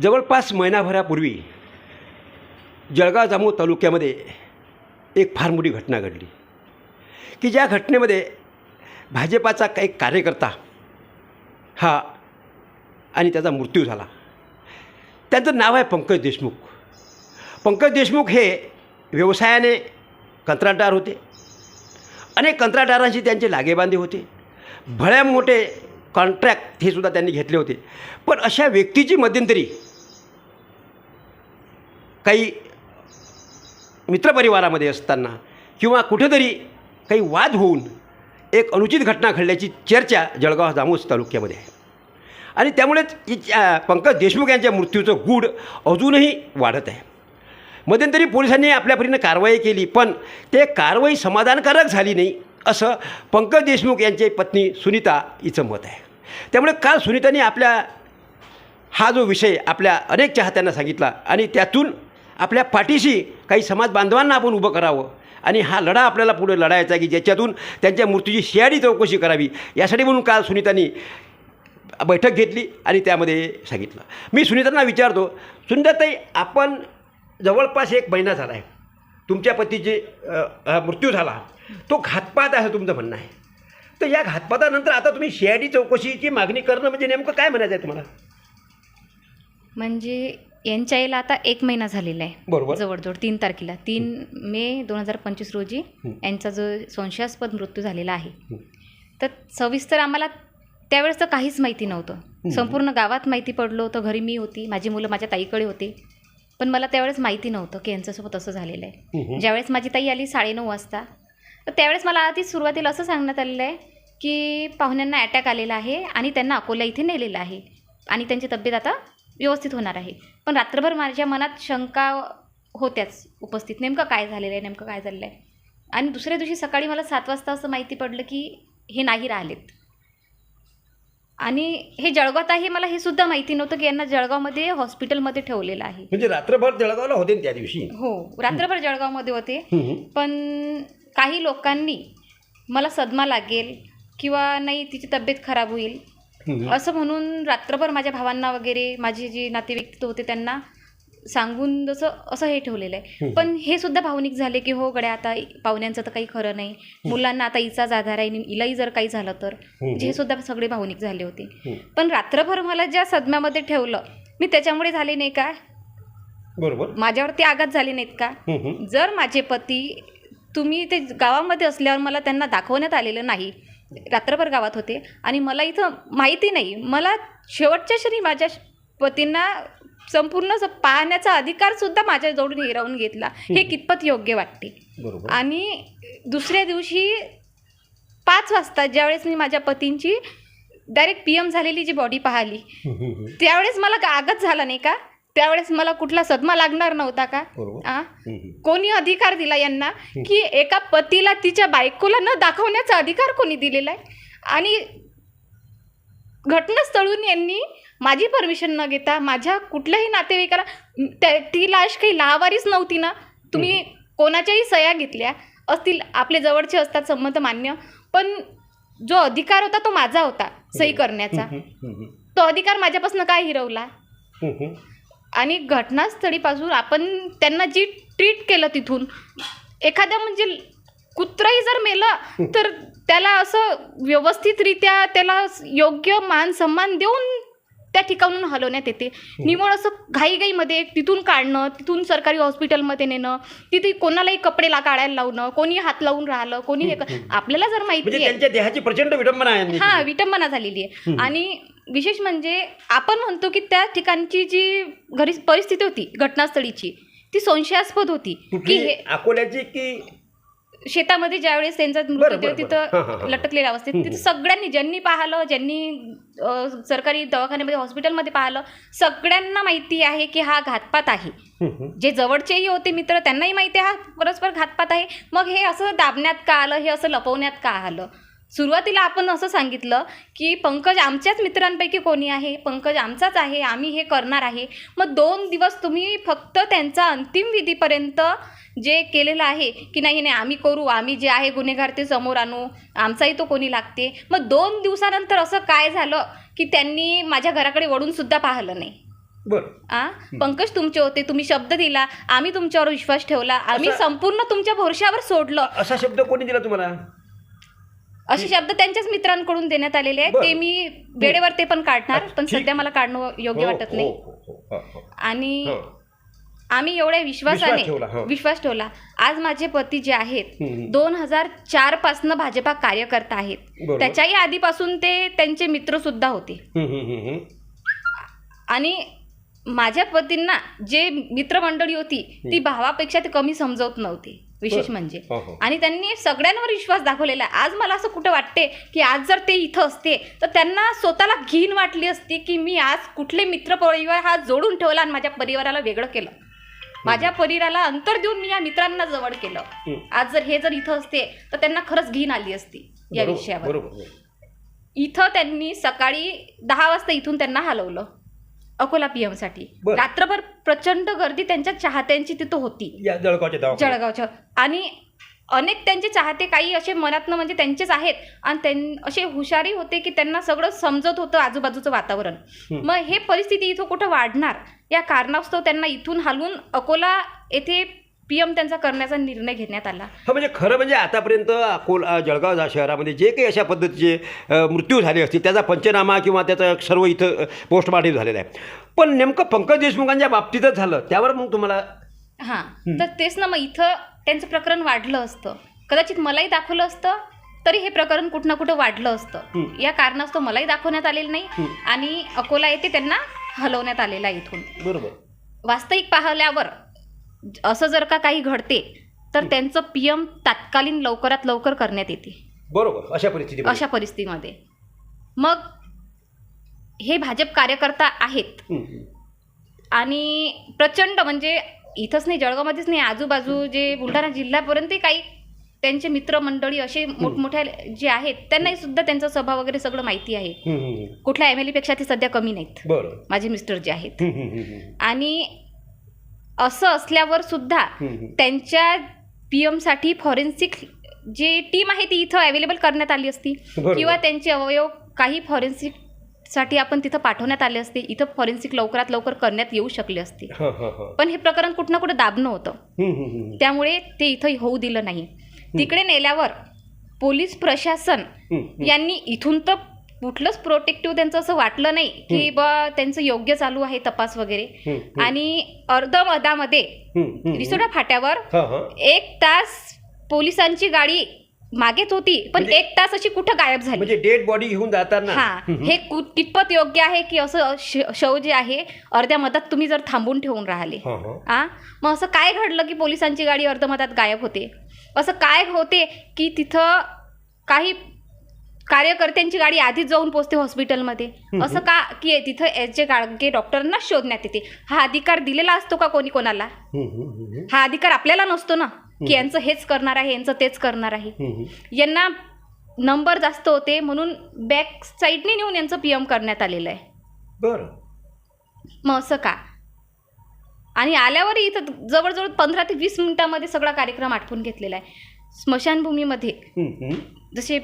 जवळपास महिनाभरापूर्वी जळगाव जामू तालुक्यामध्ये एक फार मोठी घटना घडली की ज्या घटनेमध्ये भाजपाचा काही कार्यकर्ता हा आणि त्याचा मृत्यू झाला. त्यांचं नाव आहे पंकज देशमुख. पंकज देशमुख हे व्यवसायाने कंत्राटदार होते. अनेक कंत्राटदारांशी त्यांचे लागेबांधे होते. भळ्या मोठे कॉन्ट्रॅक्ट हे सुद्धा त्यांनी घेतले होते. पण अशा व्यक्तीची मध्यंतरी काही मित्रपरिवारामध्ये असताना किंवा कुठेतरी काही वाद होऊन एक अनुचित घटना घडल्याची चर्चा जळगाव जामोस तालुक्यामध्ये आहे. आणि त्यामुळेच पंकज देशमुख यांच्या मृत्यूचं गूढ अजूनही वाढत आहे. मध्यंतरी पोलिसांनी आपल्या परीनं कारवाई केली पण ते कारवाई समाधानकारक झाली नाही. असं पंकज देशमुख यांची पत्नी सुनीता हिचं मत आहे. त्यामुळे काल सुनीताने आपल्या हा जो विषय आपल्या अनेक चाहत्यांना सांगितला आणि त्यातून आपल्या पाठीशी काही समाज बांधवांना आपण उभं करावं आणि हा लढा आपल्याला पुढे लढायचा आहे की ज्याच्यातून त्यांच्या मृत्यूची शियाडी चौकशी करावी यासाठी म्हणून काल सुनीतांनी बैठक घेतली आणि त्यामध्ये सांगितलं. मी सुनीतांना विचारतो सुनीताताई आपण जवळपास एक महिना झाला आहे. तुमच्या पतीचे मृत्यू झाला. तो घातपात आहे तुमचं म्हणणं आहे. तर या घातपातानंतर आता तुम्ही शियाडी चौकशीची मागणी करणं म्हणजे नेमकं काय म्हणायचं आहे तुम्हाला? म्हणजे यांच्या आईला आता एक महिना झालेला आहे. बरोबर. जवळजवळ तीन तारखेला. तीन मे दोन हजार पंचवीस रोजी. यांचा जो संशयास्पद मृत्यू झालेला आहे. तर सविस्तर आम्हाला त्यावेळेस तर काहीच माहिती नव्हतं. संपूर्ण गावात माहिती पडलं होतं. घरी मी होती. माझी मुलं माझ्या ताईकडे होते. पण मला त्यावेळेस माहिती नव्हतं की यांच्यासोबत असं झालेलं. आहे. ज्यावेळेस माझी ताई आली साडेनऊ वाजता तर त्यावेळेस मला आधी सुरुवातीला असं सांगण्यात आलेलं आहे की पाहुण्यांना अटॅक आलेला आहे आणि त्यांना अकोला इथे नेलेलं आहे. आणि त्यांची तब्येत आता व्यवस्थित होणार आहे. पण रात्रभर माझ्या मनात शंका होत्याच उपस्थित. नेमकं काय झालेलं आहे नेमकं काय झालेलं आहे? आणि दुसऱ्या दिवशी सकाळी मला सात वाजता असं माहिती पडलं की हे नाही राहिलेत. आणि हे जळगावात आहे मला हे सुद्धा माहिती नव्हतं की यांना जळगावमध्ये हॉस्पिटलमध्ये ठेवलेलं आहे. म्हणजे रात्रभर जळगावला होते त्या दिवशी? हो रात्रभर जळगावमध्ये होते. पण काही लोकांनी मला सदमा लागेल किंवा नाही तिची तब्येत खराब होईल. असं म्हणून रात्रभर माझ्या भावांना वगैरे माझे जे नातेवाईक होते त्यांना सांगून जसं असं हे ठेवलेलं आहे. पण हे सुद्धा भावनिक झाले की हो गड्या आता पाहुण्यांचं तर काही खरं नाही. मुलांना आता हिचाच आधार आहे हिलाही जर काही झालं तर. म्हणजे हे सुद्धा सगळे भावनिक झाले होते. पण रात्रभर मला ज्या सदम्यामध्ये ठेवलं मी त्याच्यामुळे झाले नाही का? बरोबर. माझ्यावरती आघात झाले नाहीत का. जर माझे पती तुम्ही ते गावामध्ये असल्यावर मला त्यांना दाखवण्यात आलेलं नाही. रात्रभर गावात होते. आणि मला इथं माहिती नाही. मला शेवटच्या क्षणी माझ्या पतींना संपूर्ण पाहण्याचा अधिकार सुद्धा माझ्याजवळून हिरावून घेतला. हे कितपत योग्य वाटते? आणि दुसऱ्या दिवशी पाच वाजता ज्यावेळेस मी माझ्या पतींची डायरेक्ट पी एम झालेली जी बॉडी पाहिली. त्यावेळेस मला आघात झाला नाही का? त्यावेळेस मला कुठला सदमा लागणार नव्हता का? आ? कोणी अधिकार दिला यांना की एका पतीला तिच्या बायकोला न दाखवण्याचा अधिकार कोणी दिलेला आहे? आणि घटनास्थळून यांनी माझी परमिशन न घेता माझ्या कुठल्याही नातेवाईकाला त्या- ती लाश काही लावारीच नव्हती ना? तुम्ही कोणाच्याही सह्या घेतल्या असतील आपले जवळचे असतात संमत मान्य पण जो अधिकार होता तो माझा होता सही करण्याचा. तो अधिकार माझ्यापासून काय हिरवला. आणि घटनास्थळीपासून आपण त्यांना जी ट्रीट केलं तिथून एखाद्या म्हणजे कुत्राही जर मेलं तर त्याला असं व्यवस्थितरित्या त्याला योग्य मान सन्मान देऊन त्या ठिकाणून हलवण्यात येते. निवड असं घाईघाईमध्ये तिथून काढणं तिथून सरकारी हॉस्पिटलमध्ये नेणं तिथे कोणालाही कपडे ला काढायला लावणं कोणी हात लावून राहिलं कोणी हे आपल्याला जर माहिती म्हणजे आहे त्यांच्या देहाची प्रचंड विडंबना आहे हा. विटंबना झालेली आहे. आणि विशेष म्हणजे आपण म्हणतो की त्या ठिकाणची जी घरी परिस्थिती होती घटनास्थळीची ती संशयास्पद होती. की हे अकोल्याची की शेतामध्ये ज्यावेळेस त्यांचा बरं, मृतदेह बरं, बरं. हां, हां, तिथं हां. लटकलेल्या अवस्थेत तिथं सगळ्यांनी ज्यांनी पाहिलं ज्यांनी अ, सरकारी दवाखान्यामध्ये हॉस्पिटलमध्ये पाहिलं सगळ्यांना माहिती आहे की हा घातपात आहे. जे जवळचेही होते मित्र त्यांनाही माहिती आहे हा परस्पर घातपात आहे मग हे असं दाबण्यात का आलं हे असं लपवण्यात का आलं सुरुवातीला आपण असं सांगितलं की पंकज आमच्याच मित्रांपैकी कोणी आहे पंकज आमचाच आहे आम्ही हे करणार आहे. मग दोन दिवस तुम्ही फक्त त्यांचा अंतिम विधीपर्यंत जे केलेलं आहे की नाही नाही आम्ही करू आम्ही जे आहे गुन्हेगार ते समोर आणू आमचाही तो कोणी लागते. मग दोन दिवसानंतर असं काय झालं की त्यांनी माझ्या घराकडे वळून सुद्धा पाहिलं नाही? बरं. आ? पंकज तुमचे होते तुम्ही शब्द दिला आम्ही तुमच्यावर विश्वास ठेवला आम्ही संपूर्ण तुमच्या भरोश्यावर सोडलं. असा शब्द कोणी दिला तुम्हाला? असे शब्द त्यांच्याच मित्रांकडून देण्यात आलेले आहेत. ते मी वेळेवर ते पण काढणार पण. सध्या मला काढणं योग्य हो, वाटत नाही हो, हो. आणि. आम्ही एवढ्या विश्वासाने विश्वास ठेवला, आज माझे पती जे आहेत. दोन हजार चार पासनं भाजपा कार्यकर्ता आहेत. त्याच्याही आधीपासून ते त्यांचे मित्र सुद्धा होते. आणि माझ्या पतींना जे मित्रमंडळी होती ती भावापेक्षा ते कमी समजवत नव्हती विशेष. म्हणजे हो, हो. आणि त्यांनी सगळ्यांवर विश्वास दाखवलेला आहे आज मला असं कुठं वाटते की आज जर ते इथं असते तर त्यांना स्वतःला घीन वाटली असती की मी आज कुठले मित्र परिवार हा जोडून ठेवला आणि माझ्या परिवाराला वेगळं केलं माझ्या परिवाराला अंतर देऊन मी या मित्रांना जवळ केलं. आज जर हे जर इथं असते तर त्यांना खरंच घीन आली असती या विषयावर बरोबर. इथं त्यांनी सकाळी दहा वाजता इथून त्यांना हलवलं अकोला पीएमसाठी. बरं. रात्रभर प्रचंड गर्दी त्यांच्या चाहत्यांची तिथं होती. या जळगावच्या दवाखान्यात. जळगावच्या. आणि अनेक त्यांचे चाहते काही असे मनातनं म्हणजे त्यांचेच आहेत. आणि त्यां असे हुशारी होते की त्यांना सगळं समजत होतं आजूबाजूचं वातावरण. मग हे परिस्थिती इथं कुठं वाढणार? या कारणास्तव त्यांना इथून हलवून अकोला येथे पीएम त्यांचा करण्याचा निर्णय घेण्यात आला. हा म्हणजे खरं म्हणजे आतापर्यंत अकोला जळगाव जा- शहरामध्ये जे काही अशा पद्धतीचे मृत्यू झाले असतील त्याचा पंचनामा किंवा त्याचं सर्व इथं पोस्टमार्टम झालेलं आहे. पण नेमकं पंकज देशमुखांच्या बाबतीतच झालं त्यावर मग तुम्हाला हां तर तेच ना मग इथं त्यांचं प्रकरण वाढलं असतं. कदाचित मलाही दाखवलं असतं तरी हे प्रकरण कुठं ना कुठं वाढलं असतं. या कारणास्तव मलाही दाखवण्यात आलेलं नाही. आणि अकोला येथे त्यांना हलवण्यात आलेलं इथून. बरोबर. वास्तविक पाहिल्यावर असं जर का काही घडते तर त्यांचं पीएम तात्कालीन लवकरात लवकर करण्यात येते. बरोबर अशा परिस्थिती अशा परिस्थितीमध्ये. मग हे भाजप कार्यकर्ता आहेत. आणि प्रचंड म्हणजे इथंच नाही जळगावमध्येच नाही आजूबाजू जे बुलढाणा जिल्ह्यापर्यंत काही त्यांचे मित्रमंडळी असे मोठमोठ्या जे आहेत त्यांनाही सुद्धा त्यांचा स्वभाव वगैरे सगळं माहिती आहे. कुठल्या एम एलपेक्षा ते सध्या कमी नाहीत. माझे मिस्टर जे आहेत. आणि असं असल्यावर सुद्धा. त्यांच्या पी एमसाठी फॉरेन्सिक जे टीम आहे ती इथं अवेलेबल करण्यात आली असती. किंवा त्यांचे अवयव काही फॉरेन्सिकसाठी आपण तिथं पाठवण्यात आले असते इथं फॉरेन्सिक लवकरात लवकर करण्यात येऊ शकले असते. पण हे प्रकरण कुठं ना कुठं दाबणं होतं. त्यामुळे ते इथं होऊ दिलं नाही तिकडे नेल्यावर पोलीस प्रशासन. यांनी इथून तर कुठलंच प्रोटेक्टिव्ह त्यांचं असं वाटलं नाही की बा त्यांचं योग्य चालू आहे तपास वगैरे. आणि अर्धमधामध्ये हम्म, हम्म. रिसोडा फाट्यावर. एक तास पोलिसांची गाडी मागेच होती पण म्हणजे- एक तास अशी कुठं गायब झाली? म्हणजे डेड बॉडी घेऊन जाताना. हा हे कितपत योग्य आहे की असं श- शव जे आहे अर्ध्या मधात तुम्ही जर थांबून ठेवून राहिले. हा, मग असं काय घडलं की पोलिसांची गाडी अर्धमधात गायब होते? असं काय होते की तिथं काही कार्यकर्त्यांची गाडी आधीच जाऊन पोचते हॉस्पिटलमध्ये. असं का की तिथं याचे गाडगे डॉक्टरांना शोधण्यात येते. हा अधिकार दिलेला असतो का कोणी कोणाला? हा अधिकार आपल्याला नसतो ना की यांचं हेच करणार आहे यांचं तेच करणार आहे. यांना नंबर जास्त होते म्हणून बॅक साईडने नेऊन यांचं पी एम करण्यात आलेलं आहे. बरं. मग असं का? आणि आल्यावर इथं जवळजवळ पंधरा ते वीस मिनिटामध्ये सगळा कार्यक्रम आटपून घेतलेला आहे. स्मशानभूमीमध्ये. जसे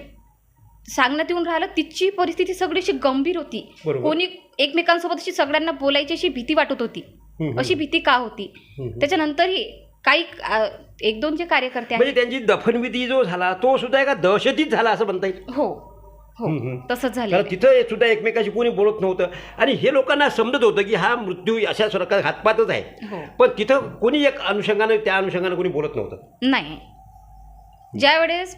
सांगण्यात येऊन राहिलं तिची परिस्थिती सगळी अशी गंभीर होती. बरोबर. कोणी एकमेकांसोबत अशी सगळ्यांना बोलायची अशी भीती वाटत होती. हम्म, अशी भीती का होती? हम्म. त्याच्यानंतरही काही अ, एक दोन जे कार्यकर्ते आहेत म्हणजे त्यांची दफनविधी जो झाला तो सुद्धा एका दहशतीत झाला असं म्हणता येईल. हो. हो. हम्म. तसंच झालं कारण तिथं सुद्धा एकमेकाशी कोणी बोलत नव्हतं. आणि हे लोकांना समजत होतं की हा मृत्यू अशा सरकार हातपातच आहे. हो. पण तिथं कोणी एक अनुषंगानं त्या अनुषंगानं कोणी बोलत नव्हतं. नाही. ज्यावेळेस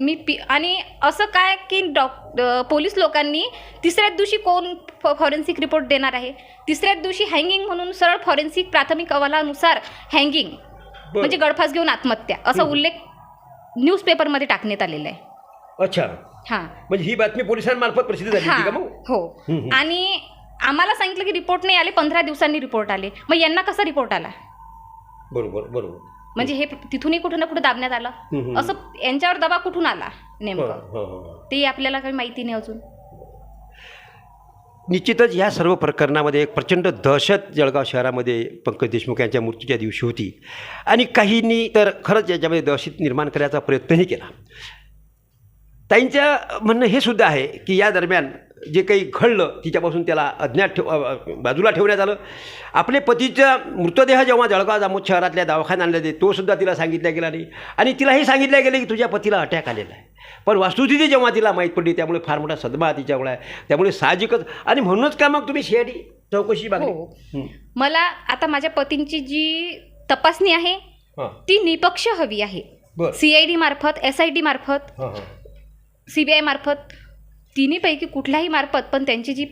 मी पी आणि असं काय की डॉक पोलीस लोकांनी तिसऱ्याच दिवशी कोण फ फॉरेन्सिक रिपोर्ट देणार आहे? तिसऱ्याच दिवशी हँगिंग म्हणून सरळ फॉरेन्सिक प्राथमिक अहवालानुसार हँगिंग म्हणजे गळफास घेऊन आत्महत्या असा उल्लेख न्यूजपेपरमध्ये टाकण्यात आलेला आहे. अच्छा. हां. म्हणजे ही बातमी पोलिसांमार्फत प्रसिद्ध झाली होती का हां मग? हो हम्म, हम्म. आणि आम्हाला सांगितलं की रिपोर्ट नाही आले पंधरा दिवसांनी रिपोर्ट आले. मग यांना कसा रिपोर्ट आला? बरोबर बरोबर. म्हणजे हे तिथूनही कुठं ना कुठं दाबण्यात आलं. असं यांच्यावर दबाव कुठून आला हं, नेमकं? हं, हं. ते आपल्याला काही माहिती नाही अजून. निश्चितच या सर्व प्रकरणामध्ये एक प्रचंड दहशत जळगाव शहरामध्ये पंकज देशमुख यांच्या मृत्यूच्या दिवशी होती. आणि काहींनी तर खरंच याच्यामध्ये दहशत निर्माण करायचा प्रयत्नही केला. ताईंचं म्हणणं हे सुद्धा आहे की या दरम्यान जे काही घडलं तिच्यापासून त्याला अज्ञात ठेव बाजूला ठेवण्यात आलं. आपले पतीचा मृतदेह जेव्हा जळगाव जामोद शहरातल्या दवाखान्यात आणले ते तो सुद्धा तिला सांगितल्या गेला नाही. आणि तिला हे सांगितलं गेलं की तुझ्या पतीला अटॅक आलेला आहे. पण वस्तुस्थिती जेव्हा तिला माहीत पडली त्यामुळे फार मोठा सदमा तिच्यामुळे आहे. त्यामुळे साहजिकच आणि म्हणूनच का मग तुम्ही सी चौकशी मागली हो. मला आता माझ्या पतींची जी तपासणी आहे ती निपक्ष हवी आहे. बरं. सी आय डी मार्फत एस आय डी मार्फत हां हां. सी बी आय मार्फत तिन्हीपैकी कुठल्याही मार्फत पण त्यांची जी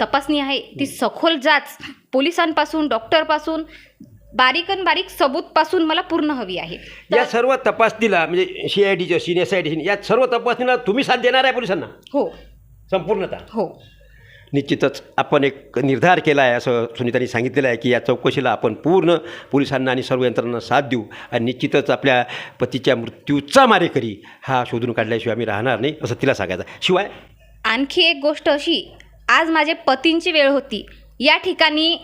तपासणी आहे ती सखोल जाच पोलिसांपासून डॉक्टरपासून बारीकन बारीक सबूतपासून मला पूर्ण हवी आहे. या सर्व तपासणीला म्हणजे सी आय डीच्या सिनियर एस आय डी या सर्व तपासणीला तुम्ही साथ देणार आहे पोलिसांना? हो. संपूर्णतः? हो. निश्चितच आपण एक निर्धार केला आहे असं सुनीतांनी सांगितलेलं आहे की या चौकशीला आपण पूर्ण पोलिसांना आणि सर्व यंत्रणांना साथ देऊ आणि निश्चितच आपल्या पतीच्या मृत्यूचा मारेकरी हा शोधून काढल्याशिवाय आम्ही राहणार नाही असं तिला सांगायचं. शिवाय आणखी एक गोष्ट अशी आज माझे पतींची वेळ होती. या ठिकाणी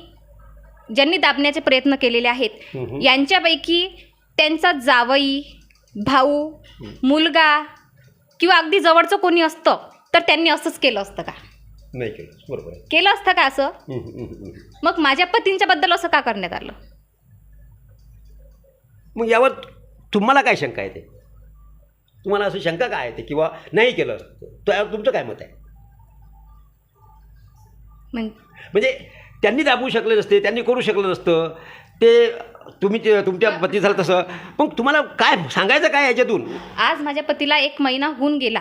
ज्यांनी दाबण्याचे प्रयत्न केलेले आहेत. यांच्यापैकी त्यांचा जावई भाऊ मुलगा किंवा अगदी जवळचं कोणी असतं तर त्यांनी असंच केलं असतं का? नाही केलं बरोबर केलं असतं का असं. मग माझ्या पतींच्या बद्दल असं का करण्यात आलं? मग यावर तुम्हाला काय शंका येते तुम्हाला असं शंका काय येते किंवा नाही केलं असतं तुमचं काय मत आहे? म्हण म्हणजे त्यांनी दाबू शकले नसते त्यांनी करू शकलं नसतं ते तुम्ही ते तुमच्या पती झालं तसं. मग तुम्हाला काय सांगायचं काय याच्यातून? आज माझ्या पतीला एक महिना होऊन गेला.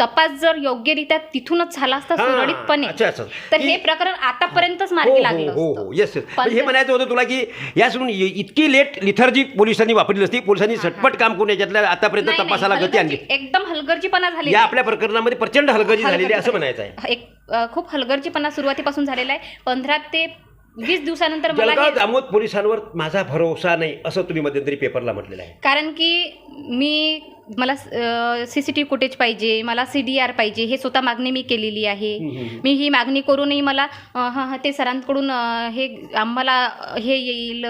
तपास जर योग्यरित्या तिथूनच झाला असता हां, सुरळीतपणे अच्छा, अच्छा. तर हे प्रकरण आतापर्यंतच हो मार्गी लागलं हो हो. असतं. हो येस येस पण हे म्हणायचं होतं तुला की यासून इ- इतकी लेट लिथर्जी पोलिसांनी वापरली नसती पोलिसांनी झटपट काम करून याच्यातल्या आतापर्यंत नाही, नाही, तपासाला गती आणली. हलगर्जी- एकदम हलगर्जीपणा झाली या आपल्या प्रकरणामध्ये प्रचंड हलगर्जी झालेली आहे असं म्हणायचं आहे. एक अ, खूप हलगर्जीपणा सुरुवातीपासून झालेला आहे. पंधरा ते वीस दिवसानंतर मला जळगाव हे दामोद पोलिसांवर माझा भरोसा नाही असं तुम्ही मध्यंतरी पेपरला म्हटलेलं आहे. कारण की मी मला C C T V footage पाहिजे मला सी डी आर पाहिजे हे स्वतः मागणी मी केलेली आहे. मी ही मागणी करूनही मला हां हां ते सरांकडून हे आम्हाला हे येईल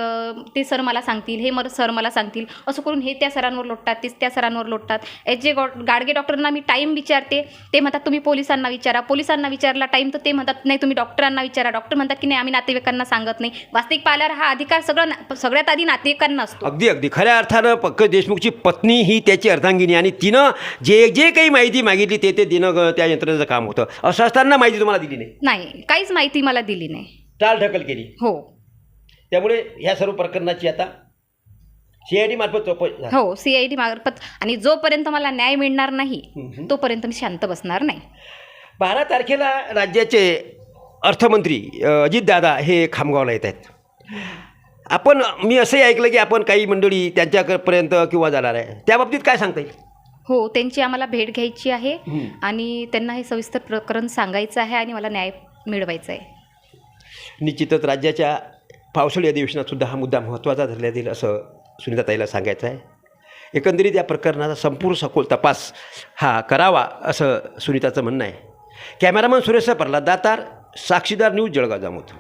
ते सर मला सांगतील हे मर सर मला सांगतील. असं करून हे त्या सरांवर लोटतात ते त्या सरांवर लोटतात. एच जे गॉ- गाडगे डॉक्टरांना मी टाईम विचारते. ते म्हणतात तुम्ही पोलिसांना विचारा. पोलिसांना विचारला टाईम तर ते म्हणतात नाही तुम्ही डॉक्टरांना विचारा. डॉक्टर म्हणतात की नाही आम्ही नातेवाईकांना सांगत नाही. वास्तविक पाहिल्यावर हा अधिकार सगळं सगळ्यात आधी नातेवाईकांना असतो. अगदी अगदी. खऱ्या अर्थानं पंकज देशमुखची पत्नी ही त्याची अर्धांगिनी आणि तिनं जे जे काही माहिती मागितली ते ते देणं त्या यंत्रणेचं काम होतं. असं असताना माहिती तुम्हाला दिली नाही. नाही काहीच माहिती मला दिली नाही. टाल ढकल केली. हो. त्यामुळे ह्या सर्व प्रकरणाची आता सी आय डी मार्फत चौकशी हो सी आय डी मार्फत आणि जोपर्यंत मला न्याय मिळणार नाही. तोपर्यंत मी शांत बसणार नाही. बारा तारखेला राज्याचे अर्थमंत्री अजितदादा हे खामगावला येत आहेत. आपण मी असंही ऐकलं की आपण काही मंडळी त्यांच्यापर्यंत किंवा जाणार आहे. त्या बाबतीत काय सांगता येईल? हो त्यांची आम्हाला भेट घ्यायची आहे. आणि त्यांना हे सविस्तर प्रकरण सांगायचं आहे आणि मला न्याय मिळवायचा आहे. निश्चितच राज्याच्या पावसाळी अधिवेशनात सुद्धा हा मुद्दा महत्त्वाचा धरण्यात येईल असं सुनीताताईला सांगायचं आहे. एकंदरीत या प्रकरणाचा संपूर्ण सखोल तपास हा करावा असं सुनीताचं म्हणणं आहे. कॅमेरामन सुरेश प्रल्हाद दातार साक्षीदार न्यूज जळगाव जामोद.